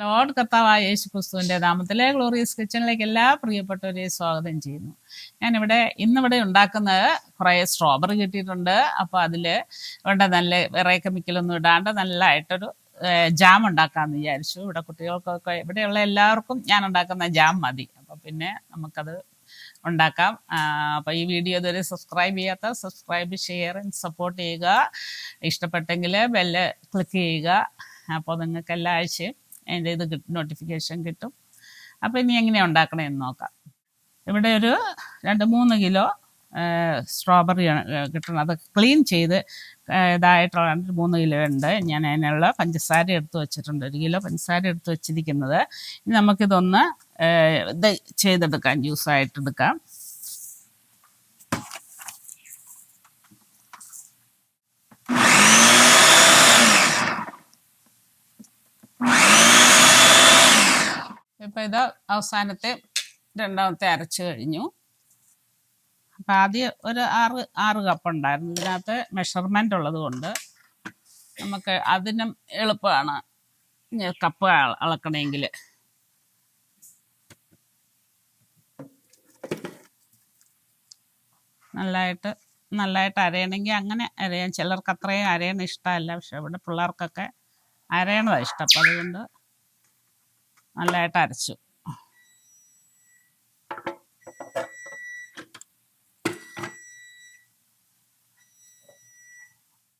Lord കർത്താവായ യേശു ക്രിസ്തുവിന്റെ നാമത്തിലെ glorious കിച്ചണിലേക്ക് എല്ലാ പ്രിയപ്പെട്ടവരെയും സ്വാഗതം ചെയ്യുന്നു. ഞാനിവിടെ ഇന്നിവിടെ ഉണ്ടാക്കുന്നത് കുറേ സ്ട്രോബറി കിട്ടിയിട്ടുണ്ട്. അപ്പോൾ അതിൽ ഇവിടെ നല്ല വേറെ കെമിക്കലൊന്നും ഇടാണ്ട് നല്ലതായിട്ടൊരു ജാം ഉണ്ടാക്കാമെന്ന് വിചാരിച്ചു. ഇവിടെ കുട്ടികൾക്കൊക്കെ ഇവിടെയുള്ള എല്ലാവർക്കും ഞാൻ ഉണ്ടാക്കുന്ന ജാം മതി. അപ്പോൾ പിന്നെ നമുക്കത് ഉണ്ടാക്കാം. അപ്പോൾ ഈ വീഡിയോ ഇതുവരെ സബ്സ്ക്രൈബ് ചെയ്യാത്ത സബ്സ്ക്രൈബ് ഷെയർ ആൻഡ് സപ്പോർട്ട് ചെയ്യുക. ഇഷ്ടപ്പെട്ടെങ്കിൽ ബെല്ല് ക്ലിക്ക് ചെയ്യുക. അപ്പോൾ നിങ്ങൾക്ക് എല്ലാ ആഴ്ചയും അതിന്റെ ഇത് കിട്ടും നോട്ടിഫിക്കേഷൻ കിട്ടും. അപ്പോൾ ഇനി എങ്ങനെയാണ് ഉണ്ടാക്കണമെന്ന് നോക്കാം. ഇവിടെ ഒരു രണ്ട് മൂന്ന് കിലോ സ്ട്രോബെറി കിട്ടണം അത് ക്ലീൻ ചെയ്ത് ഇതായിട്ടുള്ള മൂന്ന് കിലോ ഉണ്ട്. ഞാൻ അതിനുള്ള പഞ്ചസാര എടുത്ത് വെച്ചിട്ടുണ്ട്. ഒരു കിലോ പഞ്ചസാര എടുത്ത് വെച്ചിരിക്കുന്നത്. ഇനി നമുക്കിതൊന്ന് ഇത് ചെയ്തെടുക്കാം ജ്യൂസായിട്ട് എടുക്കാം. ഇപ്പം ഇത് അവസാനത്തെ രണ്ടാമത്തെ അരച്ച് കഴിഞ്ഞു. അപ്പം ആദ്യം ഒരു ആറ് ആറ് കപ്പ് ഉണ്ടായിരുന്നു. ഇതിനകത്ത് മെഷർമെന്റ് ഉള്ളത് കൊണ്ട് നമുക്ക് അതിനും എളുപ്പമാണ് കപ്പ് അള- അളക്കണമെങ്കിൽ നല്ലതായിട്ട് നല്ലതായിട്ട് അരയണമെങ്കിൽ അങ്ങനെ അരയാം. ചിലർക്ക് അത്രയും അരയണ ഇഷ്ടമല്ല. പക്ഷെ ഇവിടെ പിള്ളേർക്കൊക്കെ അരയണതാണ് ഇഷ്ടം. അപ്പം അതുകൊണ്ട് നല്ലതായിട്ട് അരച്ചു.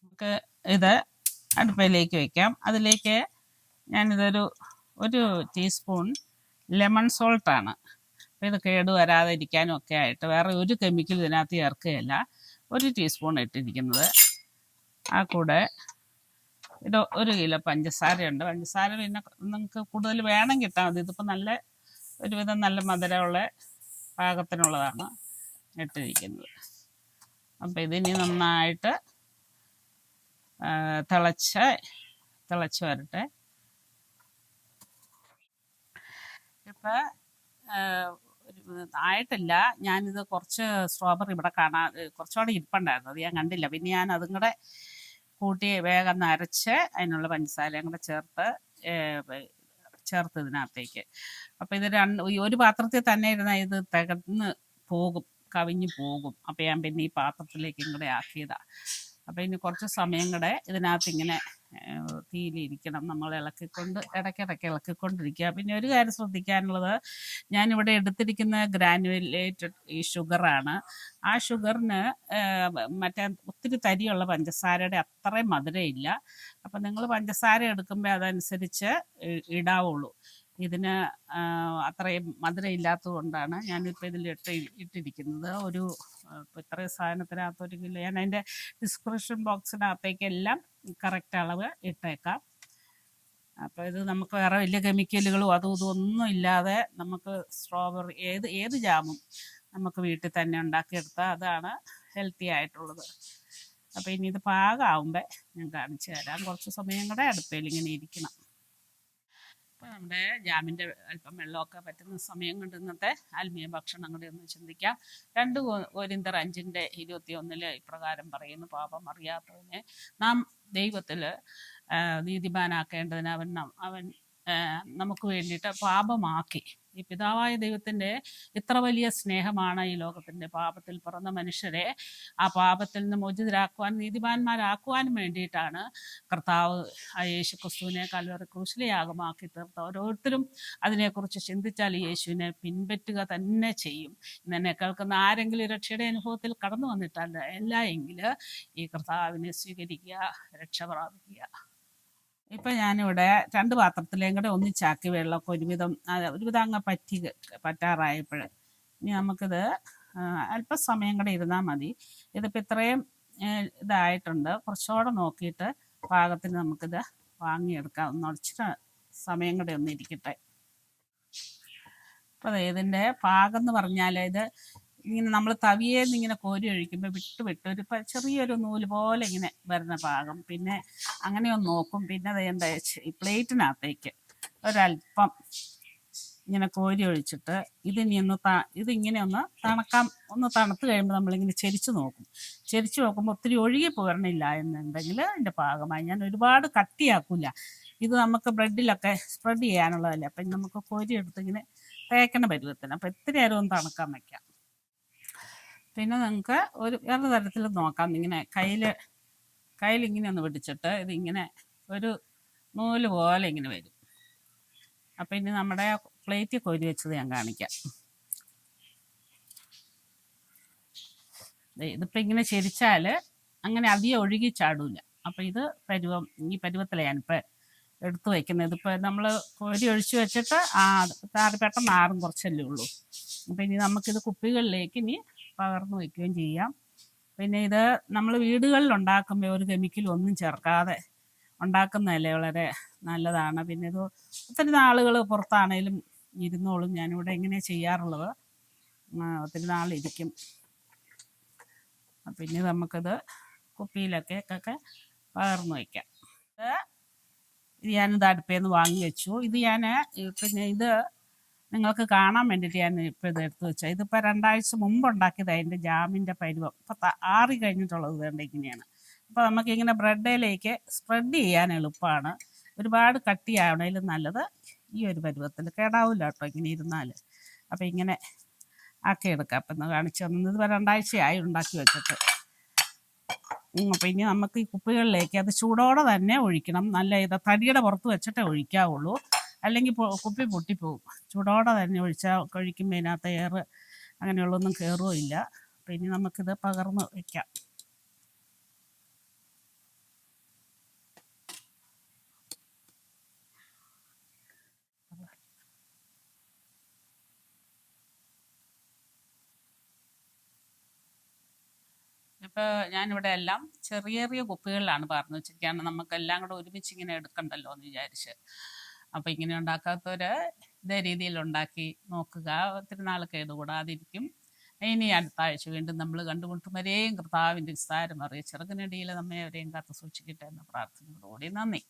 നമുക്ക് ഇത് അടുപ്പയിലേക്ക് വെക്കാം. അതിലേക്ക് ഞാനിതൊരു ഒരു ടീസ്പൂൺ ലെമൺ സോൾട്ടാണ്. അപ്പോൾ ഇത് കേട് വരാതിരിക്കാനും ഒക്കെ ആയിട്ട് വേറെ ഒരു കെമിക്കൽ ഇതിനകത്ത് ചേർക്കുകയല്ല. ഒരു ടീസ്പൂൺ ഇട്ടിരിക്കുന്നത്. ആ കൂടെ ഇത് ഒരു കിലോ പഞ്ചസാരയുണ്ട്. പഞ്ചസാര പിന്നെ നിങ്ങൾക്ക് കൂടുതൽ വേണം ഇട്ടാൽ മതി. ഇതിപ്പോൾ നല്ല ഒരുവിധം നല്ല മധുരമുള്ള പാകത്തിനുള്ളതാണ് ഇട്ടിരിക്കുന്നത്. അപ്പോൾ ഇതിനി നന്നായിട്ട് തിളച്ച് തിളച്ച് വരട്ടെ. ഇപ്പം ആയിട്ടില്ല. ഞാനിത് കുറച്ച് സ്ട്രോബെറി ഇവിടെ കാണാൻ കുറച്ചുകൂടെ ഇരിപ്പുണ്ടായിരുന്നു. അത് ഞാൻ കണ്ടില്ല. പിന്നെ ഞാൻ അതും കൂടെ കൂട്ടി വേഗം നരച്ച് അതിനുള്ള പഞ്ചസാരയും കൂടെ ചേർത്ത് ചേർത്ത് ഇതിനകത്തേക്ക്. അപ്പോൾ ഇത് രണ്ട് ഒരു പാത്രത്തിൽ തന്നെ ഇരുന്നാൽ ഇത് തകർന്ന് പോകും കവിഞ്ഞു പോകും. അപ്പോൾ ഞാൻ പിന്നെ ഈ പാത്രത്തിലേക്കും കൂടെ ആക്കിയതാണ് അപ്പോൾ ഇനി കുറച്ച് സമയം കൂടെ ഇതിനകത്ത് ഇങ്ങനെ തീയിലിരിക്കണം നമ്മൾ ഇളക്കിക്കൊണ്ട് ഇടയ്ക്കിടയ്ക്ക് ഇളക്കിക്കൊണ്ടിരിക്കുക. പിന്നെ ഒരു കാര്യം ശ്രദ്ധിക്കാനുള്ളത് ഞാനിവിടെ എടുത്തിരിക്കുന്ന ഗ്രാനുലേറ്റഡ് ഈ ഷുഗറാണ്. ആ ഷുഗറിന് മറ്റേ ഒത്തിരി തരിയുള്ള പഞ്ചസാരയുടെ അത്രയും മധുരമില്ല. അപ്പം നിങ്ങൾ പഞ്ചസാര എടുക്കുമ്പോൾ അതനുസരിച്ച് ഇടാവുള്ളൂ. ഇതിന് അത്രയും മധുരം ഇല്ലാത്തത് കൊണ്ടാണ് ഞാനിപ്പോൾ ഇതിൽ ഇട്ട് ഇട്ടിരിക്കുന്നത്. ഒരു ഇത്രയും സാധനത്തിനകത്ത് ഒരു കിലോ ഞാൻ അതിന്റെ ഡിസ്ക്രിപ്ഷൻ ബോക്സിനകത്തേക്കെല്ലാം കറക്റ്റ് അളവ് ഇട്ടേക്കാം. അപ്പോൾ ഇത് നമുക്ക് വേറെ വലിയ കെമിക്കലുകളും അതും ഇതും ഒന്നും ഇല്ലാതെ നമുക്ക് സ്ട്രോബെറി ഏത് ഏത് ജാമും നമുക്ക് വീട്ടിൽ തന്നെ ഉണ്ടാക്കിയെടുത്താൽ അതാണ് ഹെൽത്തി ആയിട്ടുള്ളത്. അപ്പോൾ ഇനി ഇത് പാകമാകുമ്പോൾ ഞാൻ കാണിച്ചു തരാം. കുറച്ച് സമയം കൂടെ അടുപ്പയിൽ ഇങ്ങനെ ഇരിക്കണം. അപ്പോൾ നമ്മുടെ ജാമിന്റെ അല്പം വെള്ളമൊക്കെ പറ്റുന്ന സമയം കൊണ്ട് ഇന്നത്തെ ആത്മീയ ഭക്ഷണം കൂടി ഒന്ന് ചിന്തിക്കാം. രണ്ട് ഒരിന്തർ അഞ്ചിന്റെ ഇരുപത്തി ഒന്നിൽ ഇപ്രകാരം പറയുന്നു പാപം അറിയാത്തവനെ നാം ദൈവത്തിൽ നീതിമാനാക്കേണ്ടതിന് അവൻ അവൻ നമുക്ക് വേണ്ടിയിട്ട് പാപമാക്കി. ഈ പിതാവായ ദൈവത്തിന്റെ ഇത്ര വലിയ സ്നേഹമാണ് ഈ ലോകത്തിന്റെ പാപത്തിൽ പിറന്ന മനുഷ്യരെ. ആ പാപത്തിൽ നിന്ന് മോചിതരാക്കുവാൻ നീതിമാന്മാരാക്കുവാനും വേണ്ടിയിട്ടാണ് കർത്താവ് ആ യേശു ക്രിസ്തുവിനെ കൽവറി ക്രൂശിലെ തീർത്ത ഓരോരുത്തരും അതിനെക്കുറിച്ച് ചിന്തിച്ചാൽ യേശുവിനെ പിൻപറ്റുക തന്നെ ചെയ്യും. എന്നെ കേൾക്കുന്ന ആരെങ്കിലും രക്ഷയുടെ അനുഭവത്തിൽ കടന്നു വന്നിട്ടല്ല എല്ലാ എങ്കിൽ ഈ കർത്താവിനെ സ്വീകരിക്കുക രക്ഷ പ്രാപിക്കുക. ഇപ്പം ഞാനിവിടെ രണ്ട് പാത്രത്തിലേയും കൂടെ ഒന്നിച്ചാക്കി വെള്ളമൊക്കെ ഒരുവിധം ഒരുവിധം അങ്ങ് പറ്റി പറ്റാറായപ്പോൾ ഇനി നമുക്കിത് അല്പസമയം കൂടെ ഇരുന്നാൽ മതി. ഇതിപ്പോൾ ഇത്രയും ഇതായിട്ടുണ്ട്. കുറച്ചുകൂടെ നോക്കിയിട്ട് പാകത്തിന് നമുക്കിത് വാങ്ങിയെടുക്കാം. ഒന്ന് ഒളിച്ചിട്ട് സമയം കൂടെ ഒന്ന് ഇരിക്കട്ടെ. അപ്പോൾ ഇതിന്റെ പാകം എന്ന് പറഞ്ഞാൽ ഇത് ഇങ്ങനെ നമ്മൾ തവിയേന്ന് ഇങ്ങനെ കോരി ഒഴിക്കുമ്പോൾ വിട്ട് വിട്ട് ഒരു ചെറിയൊരു നൂൽ പോലെ ഇങ്ങനെ വരുന്ന പാകം. പിന്നെ അങ്ങനെ ഒന്ന് നോക്കും. പിന്നെ അത് എന്താ ഈ പ്ലേറ്റിനകത്തേക്ക് ഒരല്പം ഇങ്ങനെ കോരി ഒഴിച്ചിട്ട് ഇതിനി ഒന്ന് ത ഇതിങ്ങനെ ഒന്ന് തണക്കാം. ഒന്ന് തണുത്ത് കഴിയുമ്പോൾ നമ്മളിങ്ങനെ ചെരിച്ച് നോക്കും. ചെരിച്ച് നോക്കുമ്പോൾ ഒത്തിരി ഒഴുകി പോരണില്ല എന്നുണ്ടെങ്കിൽ അതിന്റെ പാകമായി. ഞാൻ ഒരുപാട് കട്ടിയാക്കില്ല ഇത് നമുക്ക് ബ്രെഡിലൊക്കെ സ്പ്രെഡ് ചെയ്യാനുള്ളതല്ലേ. അപ്പം നമുക്ക് കോരി എടുത്ത് ഇങ്ങനെ തേക്കണ പരുവത്തിന്. അപ്പം ഇത്തിരി നേരം ഒന്ന് തണുക്കാൻ വയ്ക്കാം പിന്നെ നിങ്ങൾക്ക് ഒരു വേറെ തരത്തിൽ നോക്കാം. ഇങ്ങനെ കയ്യിൽ കയ്യിൽ ഇങ്ങനെ ഒന്ന് പിടിച്ചിട്ട് ഇതിങ്ങനെ ഒരു നൂൽ പോലെ ഇങ്ങനെ വരും. അപ്പം ഇനി നമ്മുടെ പ്ലേറ്റിൽ കോരി വെച്ചത് ഞാൻ കാണിക്കാം. ഇതിപ്പോൾ ഇങ്ങനെ ചെരിച്ചാൽ അങ്ങനെ അധികം ഒഴുകി ചാടൂല. അപ്പം ഇത് പരുവം ഈ പരുവത്തിലാണ് ഞാനിപ്പോൾ എടുത്തു വയ്ക്കുന്നത് ഇതിപ്പോൾ നമ്മൾ കോരി ഒഴിച്ചു വെച്ചിട്ട് ആ താറ് പെട്ടെന്ന് ആറും കുറച്ചല്ലേ ഉള്ളൂ. അപ്പം ഇനി നമുക്കിത് കുപ്പികളിലേക്ക് ഇനി പകർന്നു വയ്ക്കുകയും ചെയ്യാം. പിന്നെ ഇത് നമ്മൾ വീടുകളിൽ ഉണ്ടാക്കുമ്പോൾ ഒരു കെമിക്കൽ ഒന്നും ചേർക്കാതെ ഉണ്ടാക്കുന്നതല്ലേ വളരെ നല്ലതാണ്. പിന്നെ ഇത് ഒത്തിരി നാളുകൾ പുറത്താണേലും ഇരുന്നോളും ഞാനിവിടെ ഇങ്ങനെ ചെയ്യാറുള്ളത്. ഒത്തിരി നാളിരിക്കും. പിന്നെ നമുക്കിത് കുപ്പിയിലൊക്കെ ഒക്കെ പകർന്നു വയ്ക്കാം. ഇത് ഞാനിത് അടുപ്പേന്ന് വാങ്ങി വെച്ചു. ഇത് ഞാൻ പിന്നെ ഇത് നിങ്ങൾക്ക് കാണാൻ വേണ്ടിയിട്ട് ഞാൻ ഇപ്പോൾ ഇത് എടുത്തു വെച്ചാൽ ഇതിപ്പോൾ രണ്ടാഴ്ച മുമ്പ് ഉണ്ടാക്കിയത് അതിന്റെ ജാമിന്റെ പരുവം. ഇപ്പോൾ ആറി കഴിഞ്ഞിട്ടുള്ളത് വേണ്ട ഇങ്ങനെയാണ്. അപ്പോൾ നമുക്കിങ്ങനെ ബ്രെഡിലേക്ക് സ്പ്രെഡ് ചെയ്യാൻ എളുപ്പമാണ്. ഒരുപാട് കട്ടിയാവണേലും നല്ലത് ഈ ഒരു പരുവത്തിൽ കേടാവില്ല കേട്ടോ ഇങ്ങനെ ഇരുന്നാൽ അപ്പോൾ ഇങ്ങനെ ആക്കി എടുക്കാം. അപ്പം ഇന്ന് കാണിച്ചു തന്നത് ഇത് രണ്ടാഴ്ചയായി ഉണ്ടാക്കി വെച്ചിട്ട്. അപ്പം ഇനി നമുക്ക് ഈ കുപ്പികളിലേക്ക് അത് ചൂടോടെ തന്നെ ഒഴിക്കണം. നല്ല ഇത് തടിയുടെ പുറത്ത് വെച്ചിട്ടേ ഒഴിക്കാവുള്ളൂ. അല്ലെങ്കിൽ കുപ്പി പൊട്ടിപ്പോവും. ചൂടോടെ തന്നെ ഒഴിച്ചാൽ കഴിക്കുമ്പോൾ ഇതിനകത്ത് എയർ അങ്ങനെയുള്ളൊന്നും കയറുകയോ ഇല്ല. അപ്പം ഇനി നമുക്കിത് പകർന്ന് വയ്ക്കാം ഇപ്പോൾ ഞാനിവിടെ എല്ലാം ചെറിയ ചെറിയ കുപ്പികളിലാണ് പറഞ്ഞു വെച്ചിരിക്കുകയാണ് നമുക്കെല്ലാം കൂടെ ഒരുമിച്ച് ഇങ്ങനെ എടുക്കണ്ടല്ലോ എന്ന് വിചാരിച്ച്. അപ്പോൾ ഇങ്ങനെ ഉണ്ടാക്കാത്തവര് ഇതേ രീതിയിൽ ഉണ്ടാക്കി നോക്കുക. ഒത്തിരി നാൾ കേടുകൂടാതിരിക്കും ഇനി അടുത്ത ആഴ്ച വീണ്ടും നമ്മൾ കണ്ടുമുട്ടും വരെയും കർത്താവിന്റെ വിസ്താരം അറിയ ചെറുകിനടിയിൽ നമ്മെ അവരെയും കാത്തു സൂക്ഷിക്കട്ടെ എന്ന പ്രാർത്ഥനയോടുകൂടി നന്ദി.